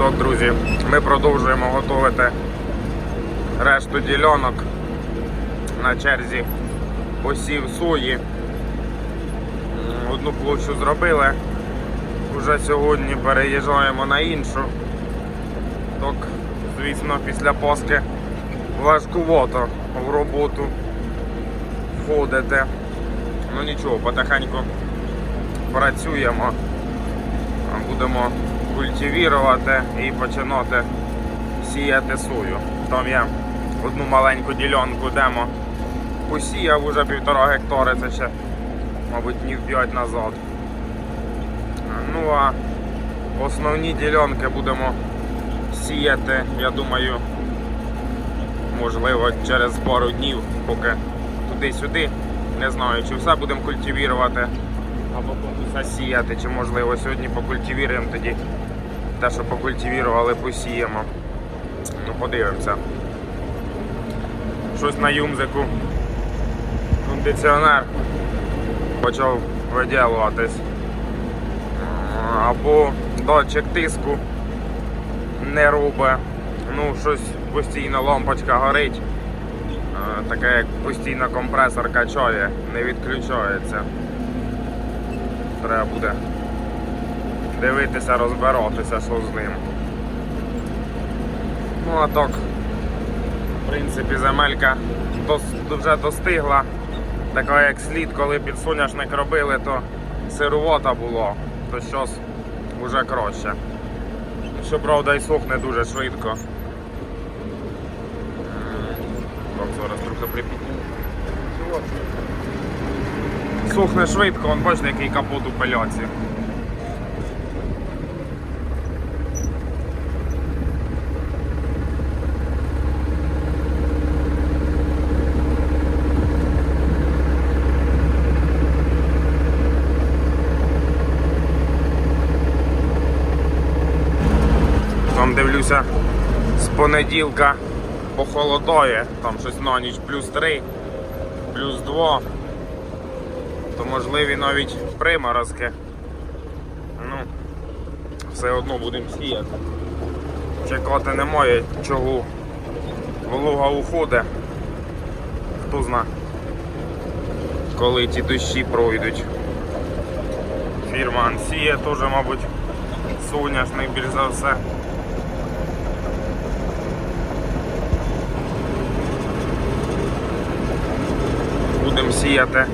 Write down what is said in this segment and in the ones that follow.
Так, друзі, ми продовжуємо готувати решту ділянок на черзі посів сої. Одну площу зробили. Уже сьогодні переїжджаємо на іншу. Так, звісно, після Пасхи важкувато в роботу входити. Ну нічого, потихеньку працюємо. Будемо культивірувати і починати сіяти сою. Там я одну маленьку ділянку демо посіяв уже півтора гектари, це ще, мабуть, днів 5 назад. Ну а основні ділянки будемо сіяти, я думаю, можливо, через пару днів, поки туди-сюди. Не знаю, чи все будемо культивірувати або комусь сіяти, чи можливо сьогодні покультивіруємо тоді те, що покультивірували, посіємо. Ну, подивимося. Щось на юмзику. Кондиціонер почав виділуватись. Або датчик тиску не робить. Ну, щось постійно лампочка горить. Е, Таке як постійно компресор качає, не відключається. Треба буде дивитися, розбиратися, з ним. Ну а так, в принципі, земелька вже достигла. Така як слід, коли під соняшник робили, то сирувата було, то щось вже краще. Щоправда і сохне дуже швидко. Так, зараз трохи припікну. Сохне швидко, вон бачите, який капот у пиляці. Там дивлюся, з понеділка похолодає, там щось на ніч плюс 3, плюс 2, то можливі навіть приморозки. Ну, все одно будемо сіяти. Чекати немає чого. Волога уходить. Хто зна, коли ті дощі пройдуть. Фірма Ансія теж, мабуть, соняшник більш за все. Будемо сіяти.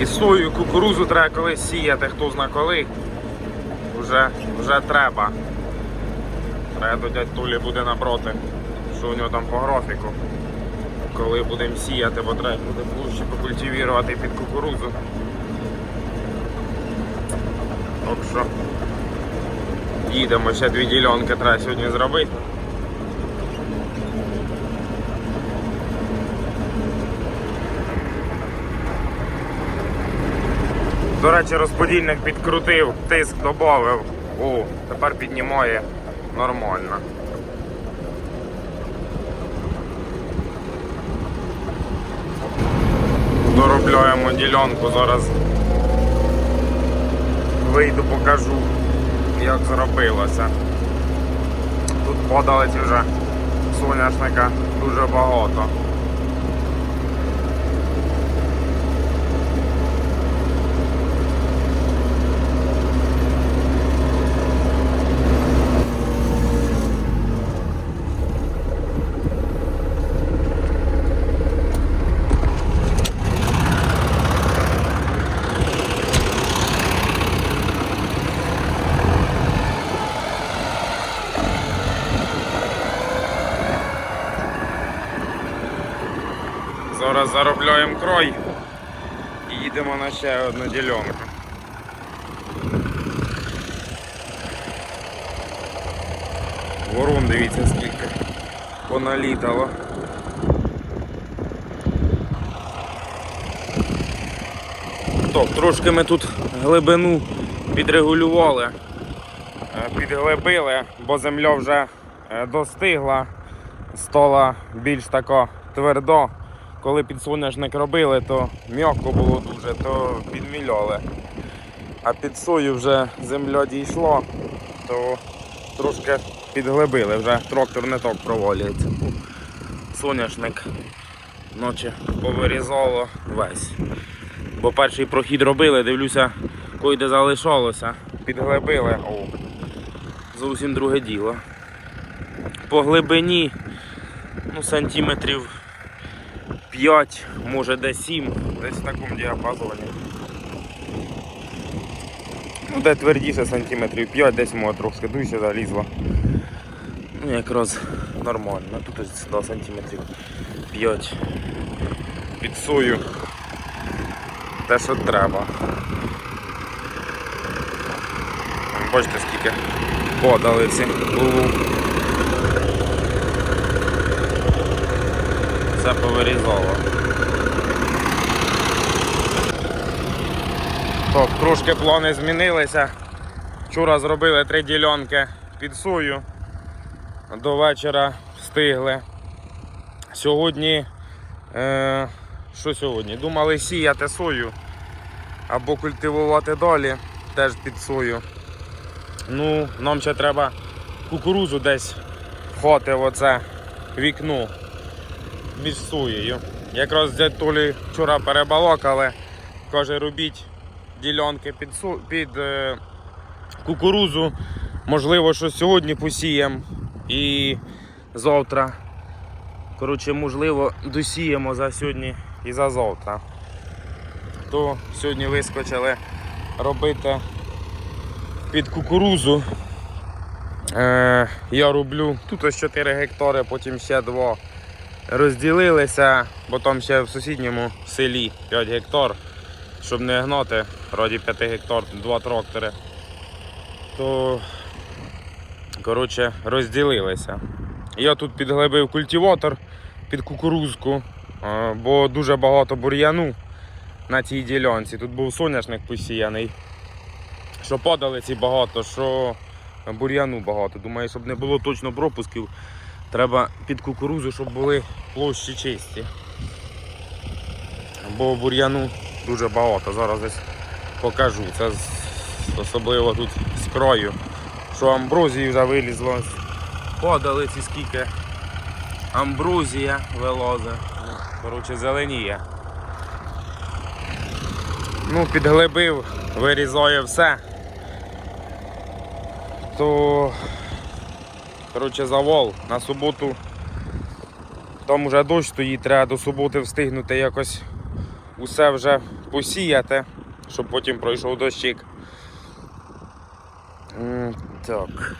І сою, і кукурузу треба колись сіяти, хто зна коли. Вже, вже треба. Треба до дядь Толі буде набрати, що у нього там по графіку. Коли будемо сіяти, бо треба буде площі покультивірувати під кукурузу. Так що їдемо, ще дві ділянки треба сьогодні зробити. До речі, розподільник підкрутив, тиск додав. О, тепер піднімає нормально. Доробляємо ділянку, зараз вийду, покажу, як зробилося. Тут подалиці вже соняшника дуже багато. Зараз заробляємо крой і їдемо на ще одну ділянку. Ворон, дивіться скільки поналітало. Так, трошки ми тут глибину підрегулювали, е, підглибили, бо земля вже е, достигла, стала більш така твердо. Коли підсоняшник робили, то м'яко було дуже, то підміляли. А під сою вже земля дійшла, то трошки підглибили, вже трактор не так провалюється. Соняшник ночі повирізало весь. Бо перший прохід робили, дивлюся, койде залишалося, підглибили. О, зовсім друге діло. По глибині ну, сантиметрів 5, може десь 7, десь в такому діапазоні. Ну, де твердіше сантиметрів 5, десь може трошки дужче залізло. Ну, якраз нормально. Тут ось сюди сантиметрів 5 під сою. Те, що треба. Бачите, скільки подали ці Все повирізало. Так, трошки плани змінилися. Вчора зробили три ділянки під сою. До вечора встигли. Сьогодні. Е, що сьогодні? Думали сіяти сою або культивувати далі, теж під сою. Ну, нам ще треба кукурузу десь вхоти в оце вікно між. Якраз дядь Толі вчора перебалакали, каже, робіть ділянки під, су- під е, кукурузу. Можливо, що сьогодні посіємо і завтра. Коротше, можливо, досіємо за сьогодні і за завтра. То сьогодні вискочили робити під кукурузу. Е, я роблю тут ось 4 гектари, потім ще 2 розділилися, бо там ще в сусідньому селі 5 гектар, щоб не гнати, раді 5 гектар, 2 трактори. То коротше, розділилися. Я тут підглибив культиватор під кукурузку, бо дуже багато бур'яну на цій ділянці. Тут був соняшник посіяний. Що падалиці багато, що бур'яну багато. Думаю, щоб не було точно пропусків, треба під кукурузу, щоб були площі чисті. Бо бур'яну дуже багато. Зараз десь покажу. Це особливо тут з краю. Що амброзії вже вилізло. Падалиці скільки. Амброзія. Ну, Коротше, зеленіє. Ну, підглибив, вирізає все. То коротше, завол на суботу. Там вже дощ стоїть, треба до суботи встигнути якось усе вже посіяти, щоб потім пройшов дощик. Так.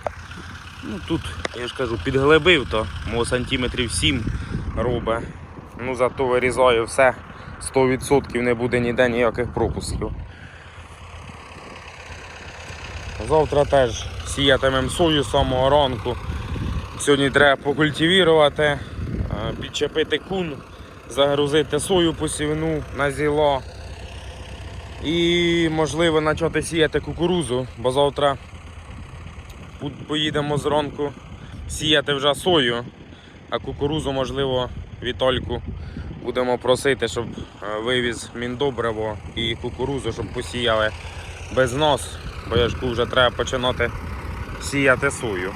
Ну тут, я ж кажу, підглибив то, мов сантиметрів 7 робить. Ну зато вирізаю все, 100% не буде ніде ніяких пропусків. Завтра теж сіятимемо сою з самого ранку. Сьогодні треба покультивірувати, е, підчепити кун, загрузити сою посівну на зіло. І можливо почати сіяти кукурузу, бо завтра поїдемо зранку сіяти вже сою, а кукурузу, можливо, Вітольку будемо просити, щоб е, вивіз міндобриво і кукурузу, щоб посіяли без нас, бо я кажу, вже треба починати сіяти сою.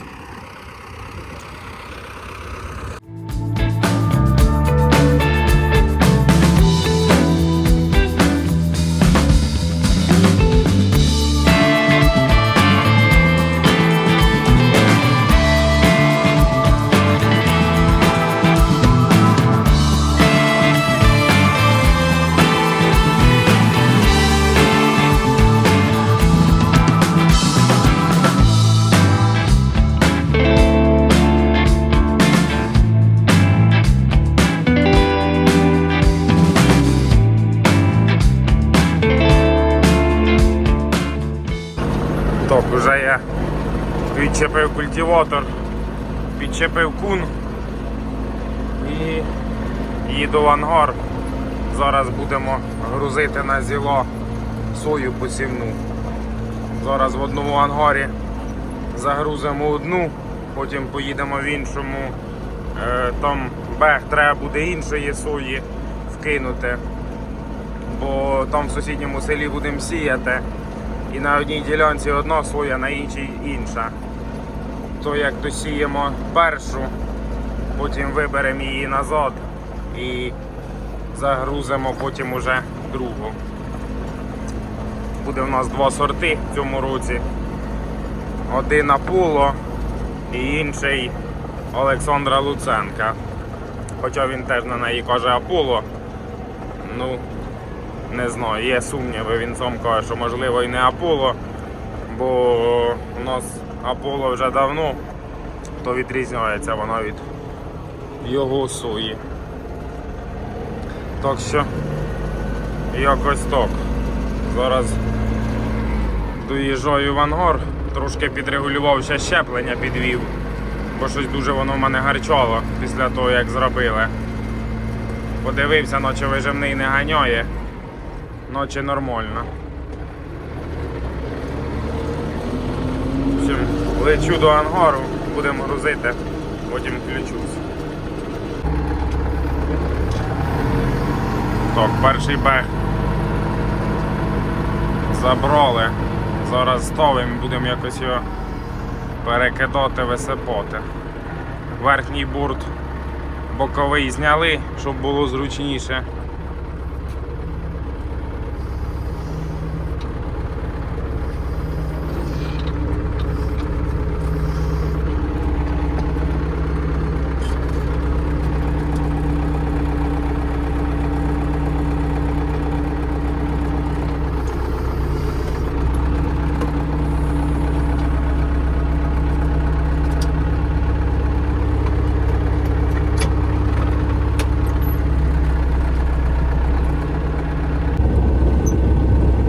Вже я відчепив культиватор, підчепив кун і їду в ангар. Зараз будемо грузити на зіло сою посівну. Зараз в одному ангарі загрузимо одну, потім поїдемо в іншому. Е, Там бег треба буде іншої сої вкинути, бо там в сусідньому селі будемо сіяти. І на одній ділянці одна соя, на іншій інша. то як досіємо першу, потім виберемо її назад і загрузимо потім уже другу. Буде в нас два сорти в цьому році. Один Аполло і інший Олександра Луценка. Хоча він теж на неї каже Аполло. Ну, не знаю, є сумніви, він сам каже, що можливо і не Аполло, бо у нас Аполло вже давно, то відрізняється вона від його сої. Так що якось так. Зараз доїжджаю в ангар, трошки підрегулював ще щеплення, підвів, бо щось дуже воно в мене гарчало після того, як зробили. Подивився, наче виживний не ганяє, наче нормально. В общем, лечу до ангару, будемо грузити, потім включусь. Так, перший бег забрали. Зараз ставимо, будемо якось його перекидати, висипати. Верхній бурт боковий зняли, щоб було зручніше.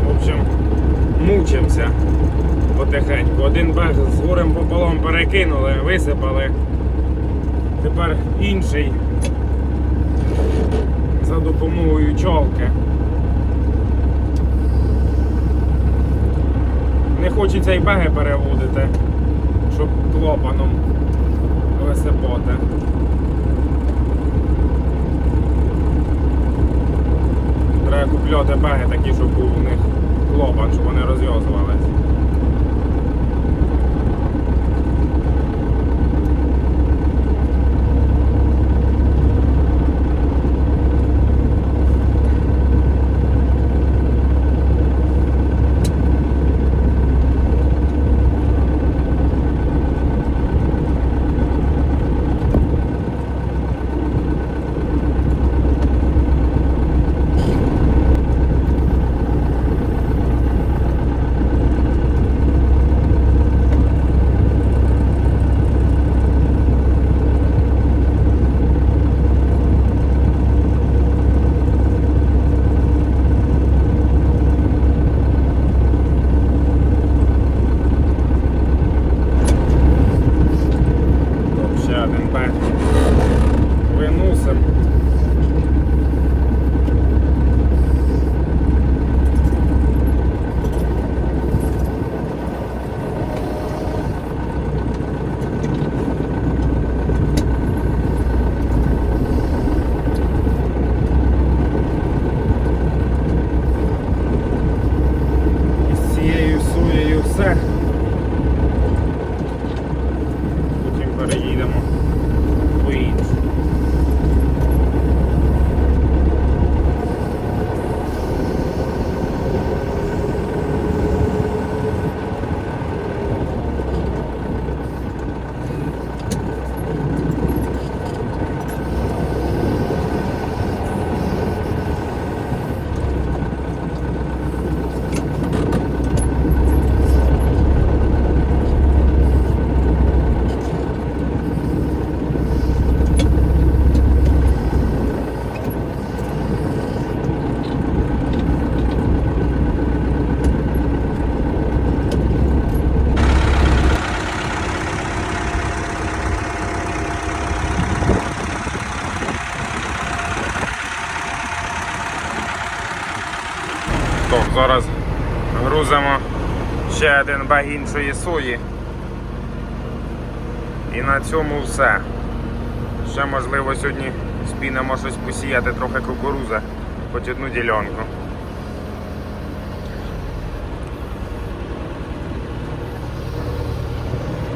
В общем, мучимося потихеньку. Один бег з горем пополам перекинули, висипали. Тепер інший за допомогою чолки. Не хочеться й беги переводити, щоб клопаном висипати. Треба купляти беги такі, щоб був у них клопан, щоб вони розв'язувались. Зараз грузимо ще один баг іншої сої. І на цьому все. Ще можливо сьогодні спінемо щось посіяти трохи кукурузи, хоч одну ділянку.